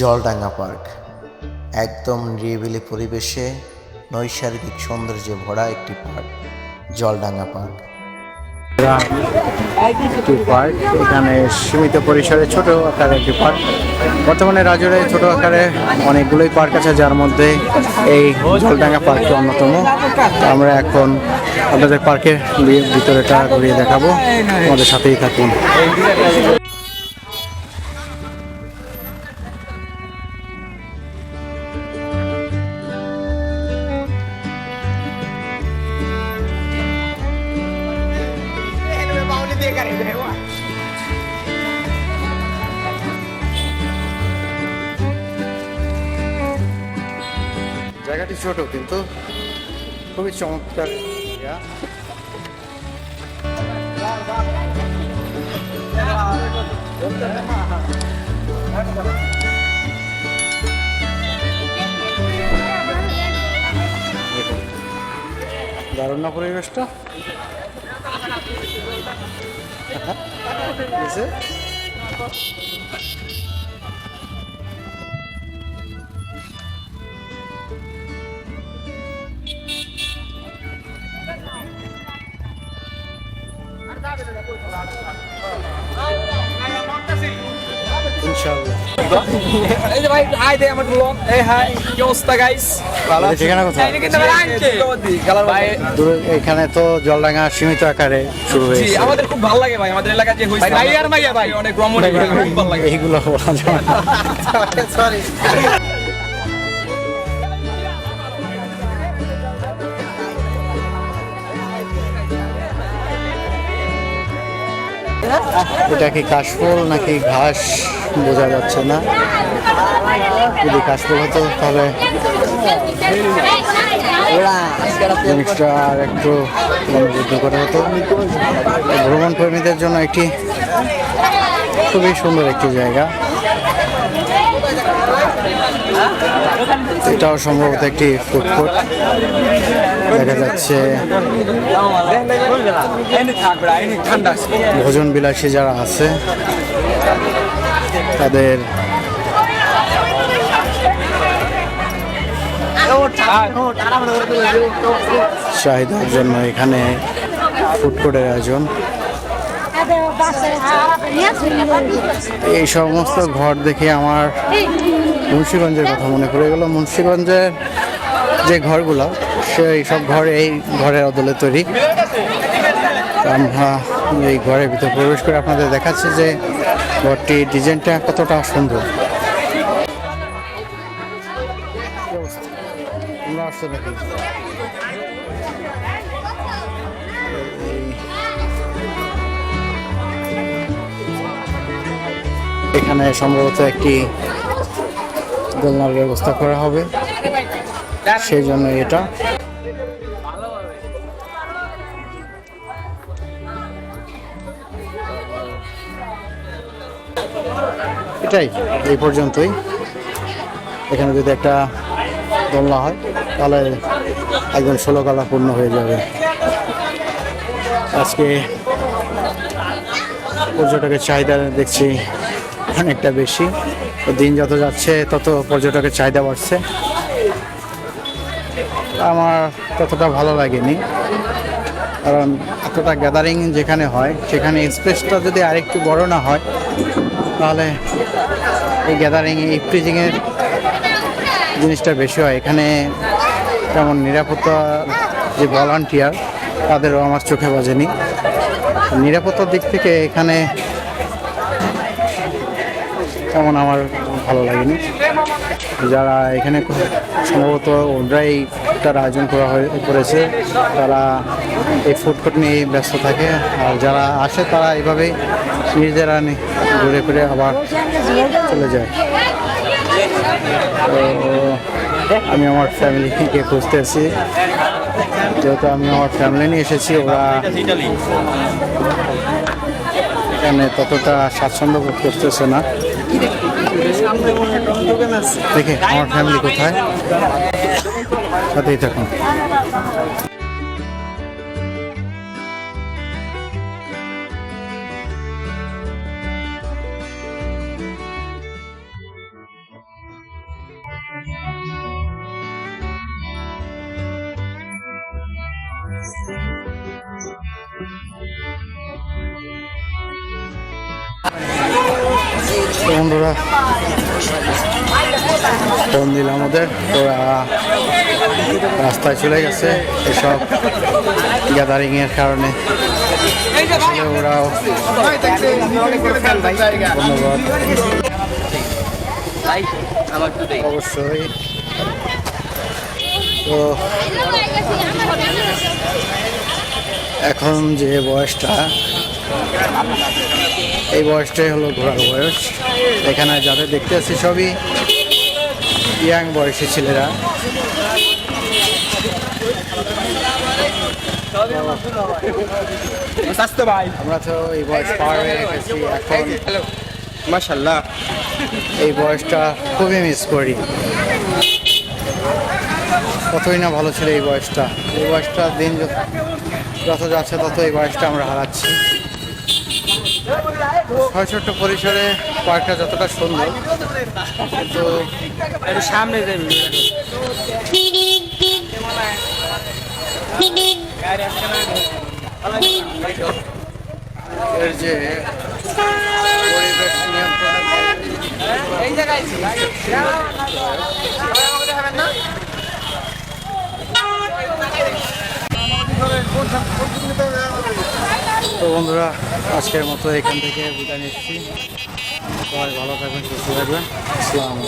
Jaldanga park. একদম নিরিবিলি পরিবেশে নৈসর্গিক সৌন্দর্যে ভরা একটি পার্ক, জলডাঙ্গা পার্ক। একটি পার্ক, এখানে সীমিত পরিসরে ছোট আকারে একটি পার্ক। বর্তমানে রাজুরে ছোট আকারে অনেকগুলোই পার্ক আছে, যার মধ্যে এই জলডাঙ্গা পার্কটি অন্যতম। আমরা এখন আপনাদের পার্কের ভিতরেটা ঘুরিয়ে দেখাবো। আমাদের সাথেই থাকুন। জায়গাটি ছোট কিন্তু খুবই চমৎকার। দারুণ না পরিবেশটা? ইনশাআল্লাহ। এই যে ভাই হাই দে আমার এখানে তো জলডাঙ্গা সীমিত আকারে শুরু হয়েছে আমাদের খুব ভালো লাগে ভাই আমাদের এলাকা যে হইছে ভাই আর মাইয়া ভাই অনেক ভ্রমণ খুব ভালো লাগে এইগুলো বলা যায়। সরি এটা কি কাশফুল নাকি ঘাস? বোঝা যাচ্ছে না। যদি কাশফুল হতো তাহলে জিনিসটা আর একটু মনোবুদ্ধ করা হতো। ভ্রমণ জন্য একটি খুবই সুন্দর একটি জায়গা। এটাও সম্ভবত একটি ফুড কোর্ট দেখা যাচ্ছে ভোজন বিলাসী যারা আছে, তাদের চাহিদার জন্য এখানে ফুড আয়োজন। এই সমস্ত ঘর দেখে আমার মুন্সিগঞ্জের কথা মনে পড়ে গেল। মুন্সিগঞ্জের যে ঘরগুলো, সেই সব ঘর এই ঘরের অদলে তৈরি। আমরা এই ঘরের ভিতরে প্রবেশ করে আপনাদের দেখাচ্ছি যে ঘরটি ডিজাইনটা কতটা সুন্দর? এখানে সম্ভবত একটি দোলনার ব্যবস্থা করা হবে। সেই জন্য এটা। এটাই, এই পর্যন্তই। এখানে যদি একটা দোলনা হয়, তাহলে একদম ষোলো কালা পূর্ণ হয়ে যাবে। আজকে পর্যটকের চাহিদা দেখছি অনেকটা বেশি। দিন যত যাচ্ছে, তত পর্যটকের চাহিদা বাড়ছে। আমার ততটা ভালো লাগেনি। কারণ এতটা গ্যাদারিং যেখানে হয়, সেখানে স্পেসটা যদি আরেকটু বড় না হয়, তাহলে এই গ্যাদারিং এই ফ্রিজিংয়ের জিনিসটা বেশি হয়। এখানে যেমন নিরাপত্তা, যে ভলান্টিয়ার তাদেরও আমার চোখে বাজেনি। নিরাপত্তার দিক থেকে এখানে তেমন আমার ভালো লাগেনি। যারা এখানে সম্ভবত ওরাই তার আয়োজন করা হয়ে করেছে, তারা এই ফুড কোর্ট নিয়ে ব্যস্ত থাকে। আর যারা আসে তারা এইভাবেই নিজেরা ঘুরে ফিরে আবার চলে যায়। তো আমি আমার ফ্যামিলিকে খুঁজতে এসেছি। যেহেতু আমি আমার ফ্যামিলি নিয়ে এসেছি, ওরা এখানে ততটা স্বাচ্ছন্দ্য বোধ করতেছে না। দেখে আমার ফ্যামিলি কোথায়? সাথেই থাকুন। বন্ধুরা। ফোন দিলাম ওদের ওরা রাস্তায় চলে গেছে এসব গ্যাদারিং এর কারণে। ওরাও ধন্যবাদ। অবশ্যই। তো এখন যে বয়সটা এই বয়সটাই হলো ঘোরার বয়স। এখানে যাদের দেখতে আছি সবই ইয়াং বয়সী ছেলেরা। ভাই আমরা তো এই বয়স পার হয়ে গেছি এখন হ্যালো মাশাল্লাহ এই বয়সটা খুবই মিস করি। কতই না ভালো ছিল এই বয়সটা। এই বয়সটা দিন যত- যত যাচ্ছে তত এই বয়সটা আমরা হারাচ্ছি। ছয় ছোট্ট পরিসরে পার্কটা যতটা সুন্দর। কিন্তু একটু সামনে যাবি এর যে পরিবেশ জায়গায় তো বন্ধুরা আজকের মতো এখান থেকে বিদায় নিচ্ছি। সবাই ভালো থাকবেন সুস্থ থাকবেন। আসসালামু